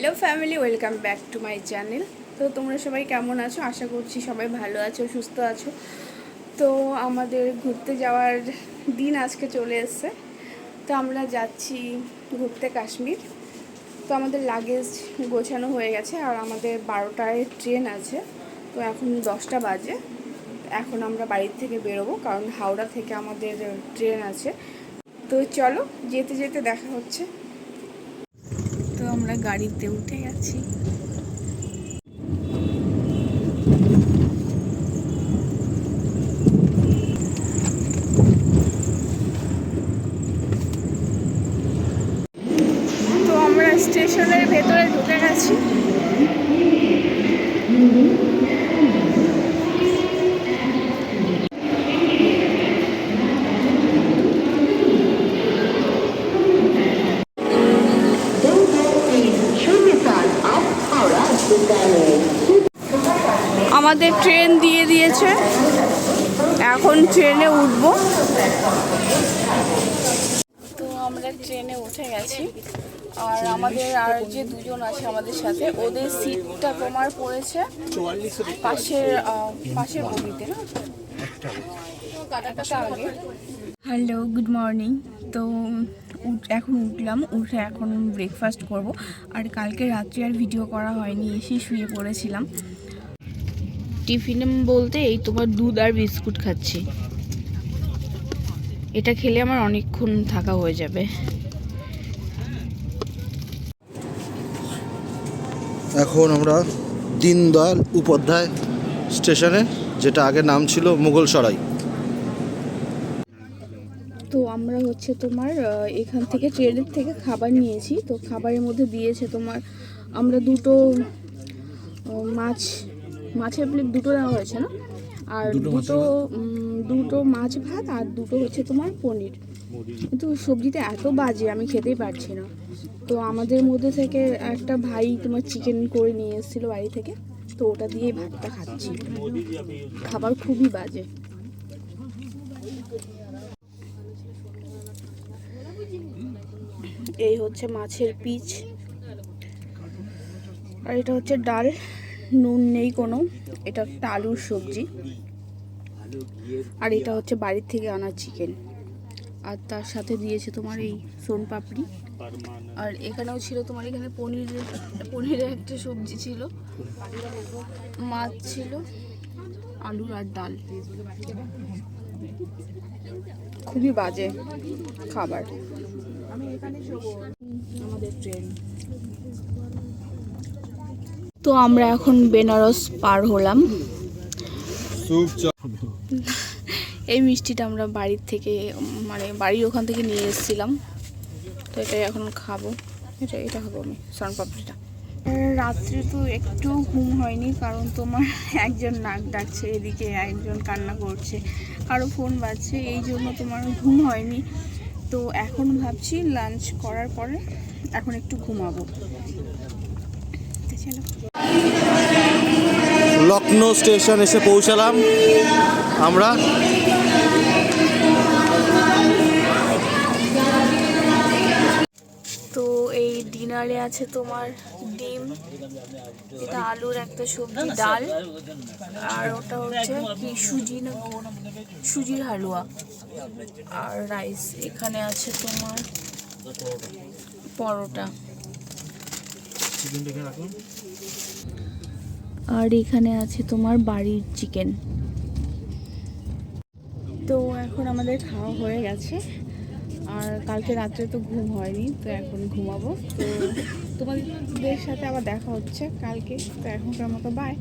Hello family welcome back to my channel তো তোমরা সবাই কেমন আছো? আশা করছি সবাই ভালো আছো, সুস্থ আছো। তো আমাদের ঘুরতে যাওয়ার দিন আজকে চলে এসছে। তো আমরা যাচ্ছি ঘুরতে কাশ্মীর। তো আমাদের লাগেজ গোছানো হয়ে গেছে আর আমাদের বারোটায় ট্রেন আছে। তো এখন দশটা বাজে। এখন আমরা বাড়ির থেকে বেরোবো কারণ হাওড়া থেকে আমাদের ট্রেন আছে। তো চলো যেতে যেতে দেখা হচ্ছে। আমরা গাড়িতে উঠে গেছি। স্টেশনের ভেতরে ঢুকে গেছি। আমাদের ট্রেন দিয়ে দিয়েছে। এখন ট্রেনে উঠব। তো আমরা ট্রেনে উঠে গেছি। আর আমাদের আর যে দুজন আছে আমাদের সাথে ওদের সিটটা তোমার পড়েছে পাশের পাশের বগিতে না? হ্যালো গুড মর্নিং তো উঠ- এখন উঠলাম উঠে এখন ব্রেকফাস্ট করব। আর কালকে রাত্রে আর ভিডিও করা হয়নি এসে শুয়ে পড়েছিলাম। টিফিন বলতে এই তোমার দুধ আর বিস্কুট খাচ্ছি। এটা খেলে আমার অনেকক্ষণ থাকা হয়ে যাবে। এখন আমরা দীনদয়াল উপাধ্যায় স্টেশনে যেটা আগে নাম ছিল মুঘলসরাই তো আমরা হচ্ছে তোমার এখান থেকে ট্রেনের থেকে খাবার নিয়েছি। তো খাবারের মধ্যে দিয়েছে তোমার আমরা দুটো মাছ মাছের প্লেট দুটো দেওয়া হয়েছে না? আর দুটো দুটো মাছ ভাত আর দুটো হচ্ছে তোমার পনির। কিন্তু সবজিটা এত বাজে আমি খেতেই পারছি না। তো আমাদের মধ্যে থেকে একটা ভাই তোমার চিকেন করে নিয়ে এসেছিল বাড়ি থেকে তো ওটা দিয়েই ভাতটা খাচ্ছি। খাবার খুবই বাজে। এই হচ্ছে মাছের পিচ। আর এটা হচ্ছে ডাল। নুন নেই কোনো এটা একটা আলুর সবজি। আর এটা হচ্ছে বাড়ির থেকে আনা চিকেন আর তার সাথে দিয়েছে তোমার এই সোন পাপড়ি। আর এখানেও ছিল তোমার এখানে পনিরের পনিরের একটা সবজি ছিল। মাছ ছিল আলু আর ডাল। খুবই বাজে খাবার। আমাদের ট্রেন তো আমরা এখন বেনারস পার হলাম। এই মিষ্টিটা আমরা বাড়ির থেকে মানে বাড়ির ওখান থেকে নিয়ে এসেছিলাম। তো এটাই এখন খাব। এটা এটা খাব আমি সনপাপড়িটা রাত্রে তো একটু ঘুম হয়নি কারণ তোমার একজন নাক ডাকছে এদিকে একজন কান্না করছে কারও ফোন বাজছে এই জন্য তোমার ঘুম হয়নি। তো এখন ভাবছি লাঞ্চ করার পরে এখন একটু ঘুমাবো। চলো। লখনৌ স্টেশন এসে পৌঁছালাম আমরা। তো এই ডিনারে আছে তোমার ডিম, এটা আলুর একটা সবজি, ডাল, আর ওটা হচ্ছে কি, সুজি না সুজির হালুয়া। আর রাইস, এখানে আছে তোমার পরোটা। আর এখানে আছে তোমার বাড়ির চিকেন। তো এখন আমাদের খাওয়া হয়ে গেছে। আর কালকে রাত্রে তো ঘুম হয়নি, তো এখন ঘুমাবো। তো তোমাদের সাথে আবার দেখা হচ্ছে কালকে। তো এখনকার মতো বাই